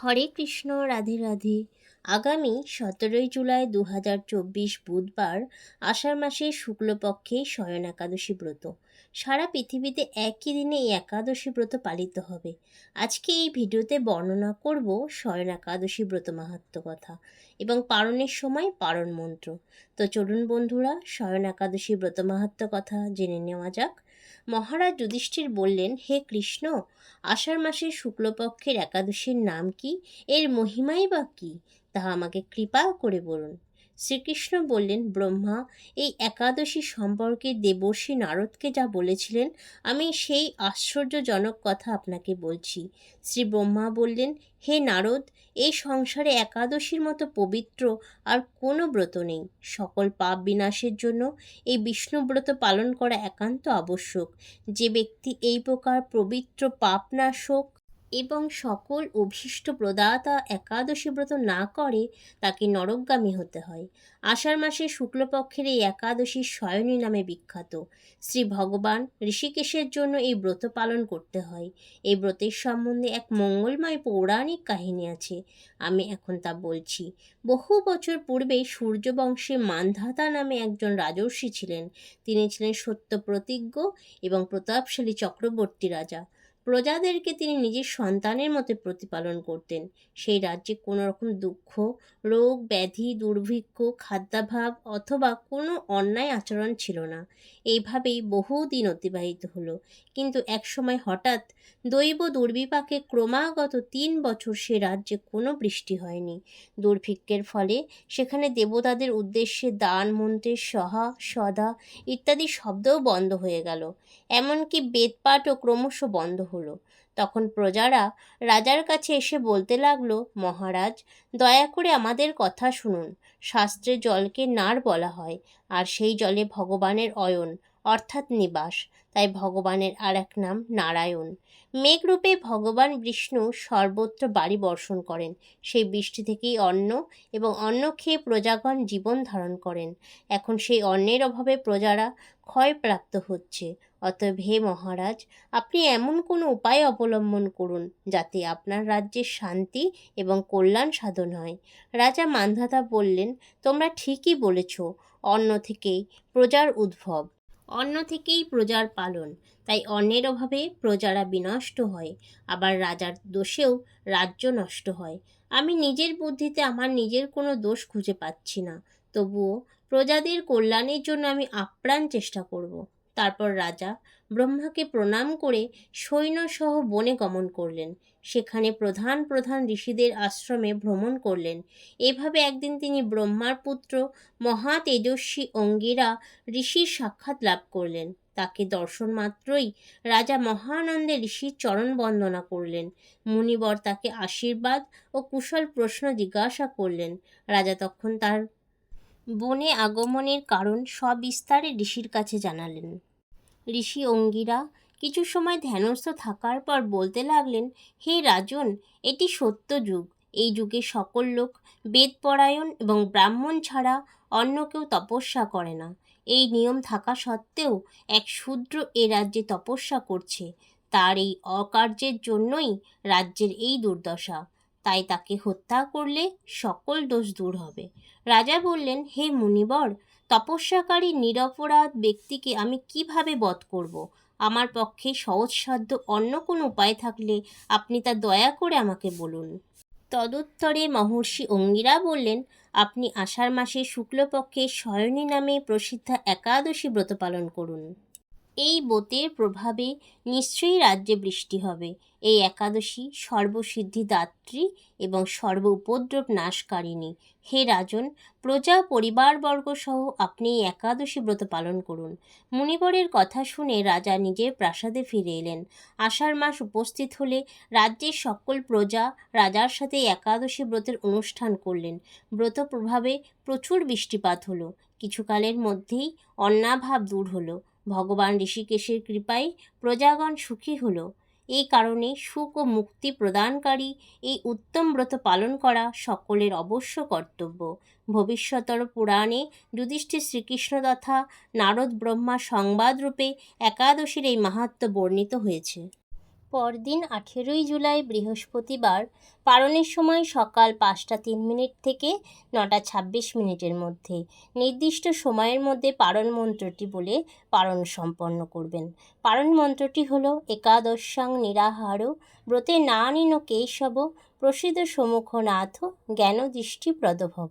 হরে কৃষ্ণ, রাধে রাধে। আগামী সতেরোই জুলাই দু হাজার চব্বিশ বুধবার আষাঢ় মাসের শুক্লপক্ষে শয়ন একাদশী ব্রত। সারা পৃথিবীতে একই দিনে এই একাদশী ব্রত পালিত হবে। আজকে এই ভিডিওতে বর্ণনা করব শয়ন একাদশী ব্রত মাহাত্ম কথা এবং পারণের সময় পারণ মন্ত্র। তো চলুন বন্ধুরা, শয়ন একাদশী ব্রত মাহাত্ম কথা জেনে নেওয়া যাক। মহারাজ যুধিষ্ঠির বললেন, হে কৃষ্ণ, আষাঢ় মাসের শুক্লপক্ষের একাদশীর নাম কি? এর মহিমাই বা কী? তাহা আমাকে কৃপা করে বলুন। শ্রীকৃষ্ণ বললেন, ব্রহ্মা, এই একাদশী সম্পর্কে দেবর্ষী নারদকে যা বলেছিলেন, আমি সেই আশ্চর্যজনক কথা আপনাকে বলছি। শ্রী ব্রহ্মা বললেন, হে নারদ, এই সংসারে একাদশীর মতো পবিত্র আর কোনো ব্রত নেই। সকল পাপ বিনাশের জন্য এই বিষ্ণুব্রত পালন করা একান্ত আবশ্যক। যে ব্যক্তি এই প্রকার পবিত্র পাপ পাপনাশক এবং সকল অভীষ্ট প্রদাতা একাদশী ব্রত না করে তাকে নরকগামী হতে হয়। আষাঢ় মাসে শুক্লপক্ষের এই একাদশী শয়নী নামে বিখ্যাত। শ্রী ভগবান ঋষিকেশের জন্য এই ব্রত পালন করতে হয়। এই ব্রতের সম্বন্ধে এক মঙ্গলময় পৌরাণিক কাহিনী আছে। আমি এখন তা বলছি। বহু বছর পূর্বে সূর্যবংশে মান্ধাতা নামে একজন রাজর্ষি ছিলেন। তিনি ছিলেন সত্য প্রতিজ্ঞ এবং প্রতাপশালী চক্রবর্তী রাজা। প্রজাদেরকে তিনি নিজের সন্তানের মতো প্রতিপালন করতেন। সেই রাজ্যে কোনো রকম দুঃখ, রোগ, ব্যাধি, দুর্ভিক্ষ, খাদ্যাভাব অথবা কোনো অন্যায় আচরণ ছিল না। এইভাবেই বহুদিন অতিবাহিত হলো। কিন্তু একসময় হঠাৎ দৈব দুর্বিপাকে ক্রমাগত তিন বছর সে রাজ্যে কোনো বৃষ্টি হয়নি। দুর্ভিক্ষের ফলে সেখানে দেবতাদের উদ্দেশ্যে দান মন্ত্রের সহা, সদা ইত্যাদি শব্দও বন্ধ হয়ে গেল। এমনকি বেদপাঠও ক্রমশ বন্ধ হলো। তখন প্রজারা রাজার কাছে এসে বলতে লাগল, মহারাজ, দয়া করে আমাদের কথা শুনুন। শাস্ত্রে জলকে নার বলা হয়, আর সেই জলে ভগবানের অয়ন অর্থাৎ নিবাস। তাই ভগবানের আর এক নাম নারায়ণ। মেঘরূপে ভগবান বিষ্ণু সর্বত্র বাড়ি বর্ষণ করেন। সেই বৃষ্টি থেকেই অন্ন এবং অন্ন খেয়ে প্রজাগণ জীবন ধারণ করেন। এখন সেই অন্নের অভাবে প্রজারা ক্ষয়প্রাপ্ত হচ্ছে। অতএব হে মহারাজ, আপনি এমন কোনো উপায় অবলম্বন করুন যাতে আপনার রাজ্যের শান্তি এবং কল্যাণ সাধন হয়। রাজা মান্ধাতা বললেন, তোমরা ঠিকই বলেছ, অন্ন থেকেই প্রজার উদ্ভব। অন্ন থেকেই প্রজার পালন। তাই অন্যের অভাবে প্রজারা বিনষ্ট হয়, আবার রাজার দোষেও রাজ্য নষ্ট হয়। আমি নিজের বুদ্ধিতে আমার নিজের কোনো দোষ খুঁজে পাচ্ছি না, তবুও প্রজাদের কল্যাণের জন্য আমি আপ্রাণ চেষ্টা করব। তারপর রাজা ব্রহ্মাকে প্রণাম করে সৈন্যসহ বনে গমন করলেন। সেখানে প্রধান প্রধান ঋষিদের আশ্রমে ভ্রমণ করলেন। এভাবে একদিন তিনি ব্রহ্মার পুত্র মহা তেজস্বী অঙ্গিরা ঋষির সাক্ষাৎ লাভ করলেন। তাকে দর্শন মাত্রই রাজা মহানন্দে ঋষির চরণ বন্দনা করলেন। মুনিবর তাকে আশীর্বাদ ও কুশল প্রশ্ন জিজ্ঞাসা করলেন। রাজা তখন তার বনে আগমনের কারণ সবিস্তারে ঋষির কাছে জানালেন। ঋষি অঙ্গিরা কিছু সময় ধ্যানস্থ থাকার পর বলতে লাগলেন, হে রাজন, এটি সত্য যুগ। এই যুগে সকল লোক বেদপরায়ণ এবং ব্রাহ্মণ ছাড়া অন্য কেউ তপস্যা করে না। এই নিয়ম থাকা সত্ত্বেও এক শূদ্র এ রাজ্যে তপস্যা করছে। তার এই অকার্যের জন্যই রাজ্যের এই দুর্দশা। তাই তাকে হত্যা করলে সকল দোষ দূর হবে। রাজা বললেন, হে মুনিবর, তপস্যাকারী নিরপরাধ ব্যক্তিকে আমি কীভাবে বধ করব? আমার পক্ষে সহজসাধ্য অন্য কোনো উপায় থাকলে আপনি তা দয়া করে আমাকে বলুন। তদুত্তরে মহর্ষি অঙ্গিরা বললেন, আপনি আষাঢ় মাসে শুক্লপক্ষে শয়নী নামে প্রসিদ্ধ একাদশী ব্রত পালন করুন। এই ব্রতের প্রভাবে নিশ্চয়ই রাজ্যে বৃষ্টি হবে। এই একাদশী সর্বসিদ্ধিদাত্রী এবং সর্ব উপদ্রব নাশকারিণী। হে রাজন, প্রজা পরিবারবর্গ সহ আপনি এই একাদশী ব্রত পালন করুন। মুনিবরের কথা শুনে রাজা নিজের প্রাসাদে ফিরে এলেন। আষাঢ় মাস উপস্থিত হলে রাজ্যের সকল প্রজা রাজার সাথে একাদশী ব্রতের অনুষ্ঠান করলেন। ব্রত প্রভাবে প্রচুর বৃষ্টিপাত হলো। কিছুকালের মধ্যেই অন্নাভাব দূর হলো। ভগবান ঋষিকেশের কৃপায় প্রজাগণ সুখী হল। এই কারণে সুখ ও মুক্তি প্রদানকারী এই উত্তম ব্রত পালন করা সকলের অবশ্য কর্তব্য। ভবিষ্যতর পুরাণে যুধিষ্ঠির শ্রীকৃষ্ণ তথা নারদ ব্রহ্মা সংবাদরূপে একাদশীর এই মাহাত্ম বর্ণিত হয়েছে। পরদিন আঠেরোই জুলাই বৃহস্পতিবার পালনের সময় সকাল পাঁচটা তিন মিনিট থেকে নটা ছাব্বিশ মিনিটের মধ্যে নির্দিষ্ট সময়ের মধ্যে পারণ মন্ত্রটি বলে পালন সম্পন্ন করবেন। পারণ মন্ত্রটি হল একাদশাং নিরাহার ব্রতে না নিন কেশব প্রসিদ্ধ সমুখ নাথ জ্ঞান দৃষ্টি প্রদভব